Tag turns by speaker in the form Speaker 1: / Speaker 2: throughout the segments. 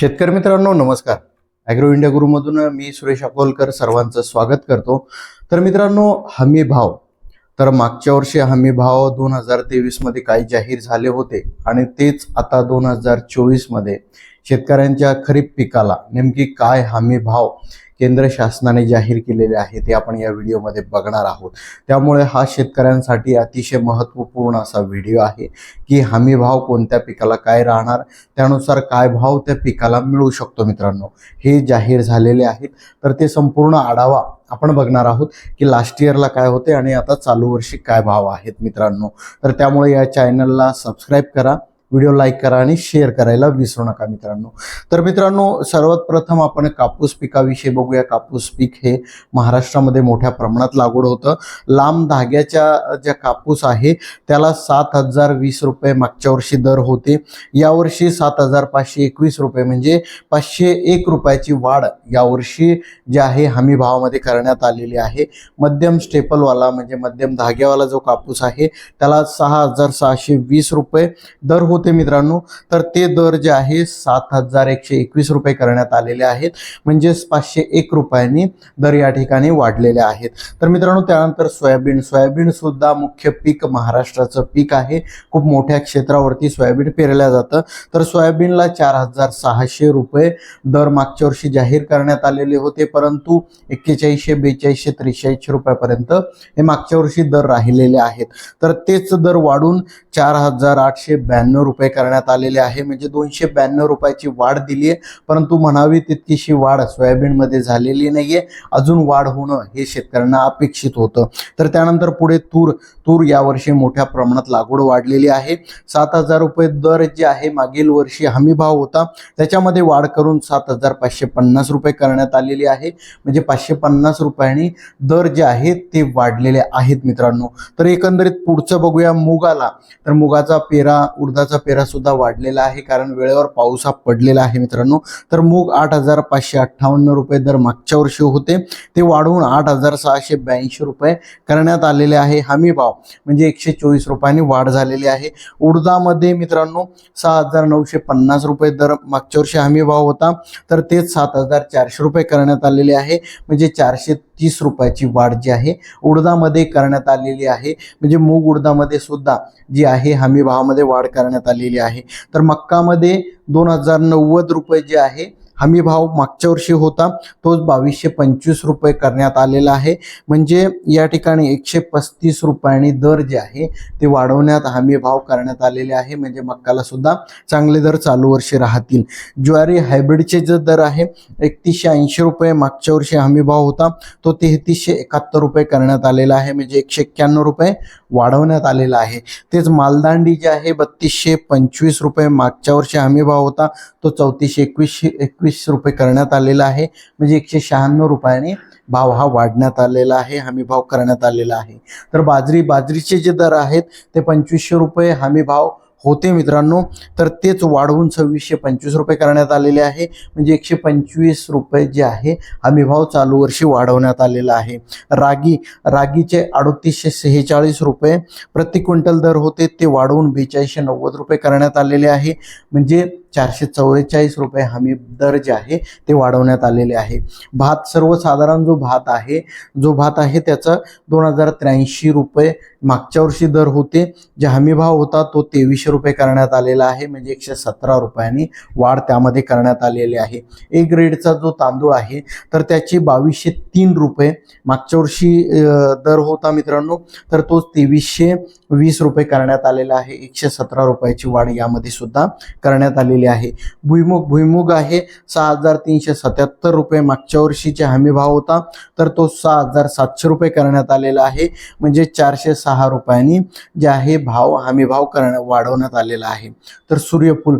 Speaker 1: शेतकरी मित्रांनो नमस्कार. ॲग्रो इंडिया गुरुमधून मी सुरेश अकोलकर सर्वांचं स्वागत करतो. तर मित्रांनो हमी भाव. तर मागच्या वर्षी हमी भाव दोन हजार तेवीसमध्ये काही जाहीर झाले होते आणि तेच आता दोन हजार चोवीसमध्ये शेतकऱ्यांच्या खरीप पिकाला नेमकी काय हमी भाव केंद्र शासनाने जाहीर केलेले आहे ते आपण या व्हिडिओमध्ये बघणार आहोत. त्यामुळे हा शेतकऱ्यांसाठी अतिशय महत्त्वपूर्ण असा व्हिडिओ आहे की हमी भाव कोणत्या पिकाला काय राहणार त्यानुसार काय भाव त्या पिकाला मिळू शकतो मित्रांनो हे जाहीर झालेले आहेत. तर ते संपूर्ण आढावा आपण बघणार आहोत की लास्ट इयरला काय होते आणि आता चालू वर्षी काय भाव आहेत मित्रांनो. तर त्यामुळे या चॅनलला सबस्क्राईब करा व्हिडिओ लाईक करा आणि शेअर करायला विसरू नका मित्रांनो. तर मित्रांनो सर्वात प्रथम आपण कापूस पिकाविषयी बघूया. कापूस पीक हे महाराष्ट्रामध्ये मोठ्या प्रमाणात लागवड होतं. लांब धाग्याच्या ज्या कापूस आहे त्याला सात हजार वीस रुपये मागच्या वर्षी दर होते. यावर्षी सात हजार पाचशे एकवीस रुपये म्हणजे पाचशे एक रुपयाची वाढ यावर्षी जे आहे हमी भावामध्ये करण्यात आलेली आहे. मध्यम स्टेपलवाला म्हणजे मध्यम धाग्यावाला जो कापूस आहे त्याला सहा हजार सहाशे वीस रुपये दर होते. मित्रांनो. तर ते दर जे आहे सात हजार एकशे एकवीस रुपये करण्यात आलेले आहेत. म्हणजेच पाचशे एक रुपयांनी दर या ठिकाणी वाढलेले आहेत. तर मित्रांनो त्यानंतर सोयाबीन. सोयाबीन सुद्धा मुख्य पीक महाराष्ट्राचं पीक आहे. खूप मोठ्या क्षेत्रावरती सोयाबीन पेरल्या जातं. तर सोयाबीनला चार हजार सहाशे रुपये दर मागच्या वर्षी जाहीर करण्यात आलेले होते. परंतु एक्केचाळीसशे बेचाळीसशे त्रेचाळीसशे रुपयापर्यंत हे मागच्या वर्षी दर राहिलेले आहेत. तर तेच दर वाढून चार हजार आठशे ब्याण्णव रुपये करण्यात आलेले आहे. म्हणजे दोनशे ब्याण्णव रुपयाची वाढ दिली आहे. परंतु म्हणावी तितकीशी वाढ सोयाबीनमध्ये झालेली नाहीये. अजून वाढ होणं हे शेतकऱ्यांना अपेक्षित होतं. तर त्यानंतर पुढे तूर. तूर यावर्षी मोठ्या प्रमाणात लागवड वाढलेली आहे. सात हजार रुपये दर जे आहे मागील वर्षी हमी भाव होता. त्याच्यामध्ये वाढ करून सात हजार पाचशे पन्नास रुपये करण्यात आलेली आहे. म्हणजे पाचशे पन्नास रुपयांनी दर जे आहेत ते वाढलेले आहेत मित्रांनो. तर एकंदरीत पुढचं बघूया मुगाला. तर मुगाचा पेरा उडदाचा पेरा सुद्धा वाढलेला आहे कारण वेळेवर पाऊस हा पडलेला आहे मित्रांनो. तर मूग आठ हजार पाचशे अठ्ठावन्न रुपये दर मागच्या वर्षी होते. ते वाढवून आठ हजार सहाशे ब्याऐंशी रुपये करण्यात आलेले आहे. हमी भाव म्हणजे एकशे चोवीस रुपयांनी वाढ झालेली आहे. उडदामध्ये मित्रांनो सहा हजार नऊशे पन्नास रुपये दर मागच्या वर्षी हमी भाव होता. तर तेच सात हजार चारशे रुपये करण्यात आलेले आहे. म्हणजे चारशे तीस रुपयाची वाढ जी आहे उडदामध्ये करण्यात आलेली आहे. म्हणजे मूग उडदामध्ये सुद्धा जी आहे हमी भावामध्ये वाढ करण्यात आलेली आहे. तर मक्कामध्ये दोन हजार नव्वद रुपये जे आहे हमी भाव मागच्या वर्षी होता तोच बावीसशे पंचवीस रुपये करण्यात आलेला आहे. म्हणजे या ठिकाणी एकशे पस्तीस रुपयांनी दर जे आहे ते वाढवण्यात हमी भाव करण्यात आलेले आहे. म्हणजे मक्काला सुद्धा चांगले दर चालू वर्षी राहतील. ज्वारी हायब्रिडचे जे दर आहे एकतीसशे ऐंशी रुपये मागच्या वर्षी हमी भाव होता तो तेहतीसशे एकाहत्तर रुपये करण्यात आलेला आहे. म्हणजे एकशे एक्क्याण्णव रुपये वाढवण्यात आलेला आहे. तेच मालदांडी जे आहे बत्तीसशे पंचवीस रुपये मागच्या वर्षी हमी भाव होता तो चौतीसशे एकवीसशे एकवीस रुपये करण्यात आलेला आहे. म्हणजे एकशे शहाण्णव रुपयाने भाव हा वाढण्यात आलेला आहे हमी भाव करण्यात आलेला आहे. तर बाजरी बाजरीचे जे दर आहेत ते पंचवीसशे रुपये हमी भाव होते मित्रांनो. तर तेच वाढवून सव्वीसशे पंचवीस रुपये करण्यात आलेले आहे. म्हणजे एकशे पंचवीस रुपये जे आहे हमी भाव चालू वर्षी वाढवण्यात आलेला आहे. रागी रागीचे अडतीसशे सेहेचाळीस रुपये प्रति क्विंटल दर होते. ते वाढवून बेचाळीसशे नव्वद रुपये करण्यात आलेले आहे. म्हणजे चारशे चव्वेचाळीस रुपये हमी दर जे आहे ते वाढवण्यात आलेले आहे. भात सर्वसाधारण जो भात आहे जो भात आहे त्याचा दोन हजार त्र्याऐंशी रुपये मागच्या वर्षी दर होते. जे हमी भाव होता तो तेवीसशे रुपये करण्यात आलेला आहे. म्हणजे एकशे सतरा रुपयांनी वाढ त्यामध्ये करण्यात आलेली आहे. ए ग्रेडचा जो तांदूळ आहे तर त्याची बावीसशे तीन रुपये मागच्या वर्षी दर होता मित्रांनो. तर तो तेवीसशे वीस रुपये करण्यात आलेला आहे. एकशे सतरा रुपयाची वाढ यामध्ये सुद्धा करण्यात आलेली आहे. भुईमुग भुईमुग आहे. सहा हजार तीनशे सत्याहत्तर रुपये मागच्या वर्षीचे हमी भाव होता. तर तो सहा हजार सातशे रुपये करण्यात आलेला आहे. म्हणजे चारशे सहा रुपयांनी जे आहे भाव हमी भाव वाढवण्यात आलेला आहे. तर सूर्यफूल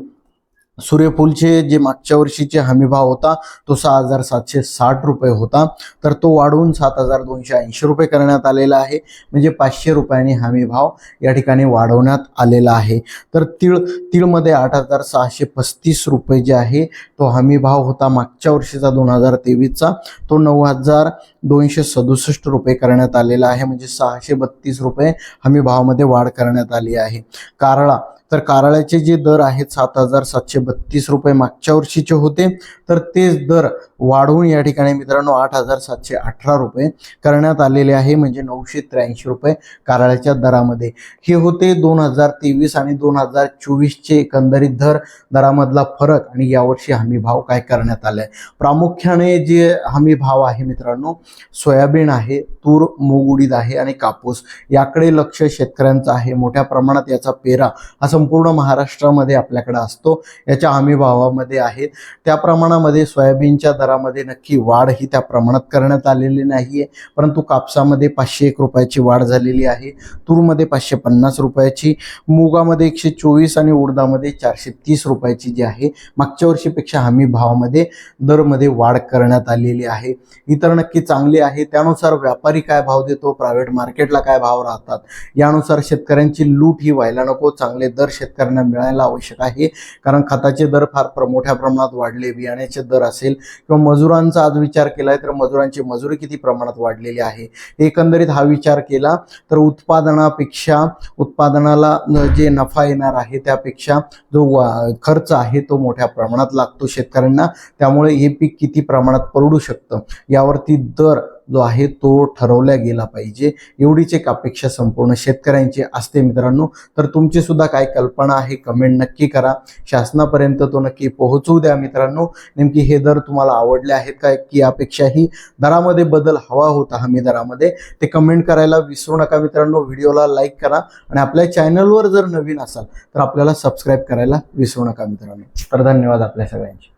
Speaker 1: सूर्यफूलचे जे मागच्या वर्षीचे हमीभाव होता तो सहा हजार सातशे साठ रुपये होता. तर तो वाढवून सात हजार दोनशे ऐंशी रुपये करण्यात आलेला आहे. म्हणजे पाचशे रुपयांनी हमीभाव या ठिकाणी वाढवण्यात आलेला आहे. तर तीळ तीळमध्ये आठ हजार सहाशे पस्तीस रुपये जे आहे तो हमीभाव होता मागच्या वर्षीचा दोन हजार तेवीसचा. तो नऊ हजार दोनशे सदुसष्ट रुपये करण्यात आलेला आहे. म्हणजे सहाशे बत्तीस रुपये हमीभावामध्ये वाढ करण्यात आली आहे. कारळा तर कारळ्याचे जे दर आहेत सात हजार सातशे बत्तीस रुपये मागच्या वर्षीचे होते. तर तेच दर वाढवून या ठिकाणी मित्रांनो आठ हजार सातशे अठरा रुपये करण्यात आलेले आहे म्हणजे नऊशे त्र्याऐंशी रुपये कारळ्याच्या दरामध्ये. हे होते दोन हजार तेवीस आणि दोन हजार चोवीसचे एकंदरीत दर. दरामधला फरक आणि यावर्षी हमी भाव काय करण्यात आलाय? प्रामुख्याने जे हमी भाव आहे मित्रांनो सोयाबीन आहे तूर मूग उडीद आहे आणि कापूस. याकडे लक्ष शेतकऱ्यांचं आहे. मोठ्या प्रमाणात याचा पेरा असं संपूर्ण महाराष्ट्रामध्ये आपल्याकडे असतो. याच्या हमी भावामध्ये आहेत त्या प्रमाणामध्ये सोयाबीनच्या दरामध्ये नक्की वाढ ही त्या प्रमाणात करण्यात आलेली नाही आहे परंतु कापसामध्ये पाचशे एक रुपयाची वाढ झालेली आहे. तूरमध्ये पाचशे पन्नास रुपयाची मुगामध्ये एकशे चोवीस आणि उडदामध्ये चारशे तीस रुपयाची जी आहे मागच्या वर्षीपेक्षा हमी भावामध्ये दरमध्ये वाढ करण्यात आलेली आहे. इतर नक्की चांगली आहे. त्यानुसार व्यापारी काय भाव देतो प्रायव्हेट मार्केटला काय भाव राहतात यानुसार शेतकऱ्यांची लूट ही व्हायला नको चांगले दर शेतकऱ्यांना मिळायला आवश्यक आहे. कारण खताचे दर फार प्र मोठ्या प्रमाणात वाढले बियाण्याचे दर असेल किंवा मजुरांचा आज विचार केलाय तर मजुरांची मजुरी किती प्रमाणात वाढलेली आहे? एकंदरीत हा विचार केला तर उत्पादनापेक्षा उत्पादनाला जे नफा येणार आहे त्यापेक्षा जो खर्च आहे तो मोठ्या प्रमाणात लागतो शेतकऱ्यांना. त्यामुळे हे पीक किती प्रमाणात परवडू शकतं? यावरती दर जो आहे तो ठरवला गेला पाहिजे. एवढीच एक अपेक्षा संपूर्ण शेतकऱ्यांची असते मित्रांनो. तर तुमची सुद्धा काय कल्पना आहे कमेंट नक्की करा. शासनापर्यंत तो नक्की पोहोचवू द्या मित्रांनो. नेमकी हे दर तुम्हाला आवडले आहेत का? की यापेक्षाही दरामध्ये बदल हवा होता हमी दरामध्ये? ते कमेंट करायला विसरू नका मित्रांनो. व्हिडिओला लाईक करा. आणि आपल्या चॅनलवर जर नवीन असाल तर आपल्याला सबस्क्राईब करायला विसरू नका मित्रांनो. तर धन्यवाद आपल्या सगळ्यांचे.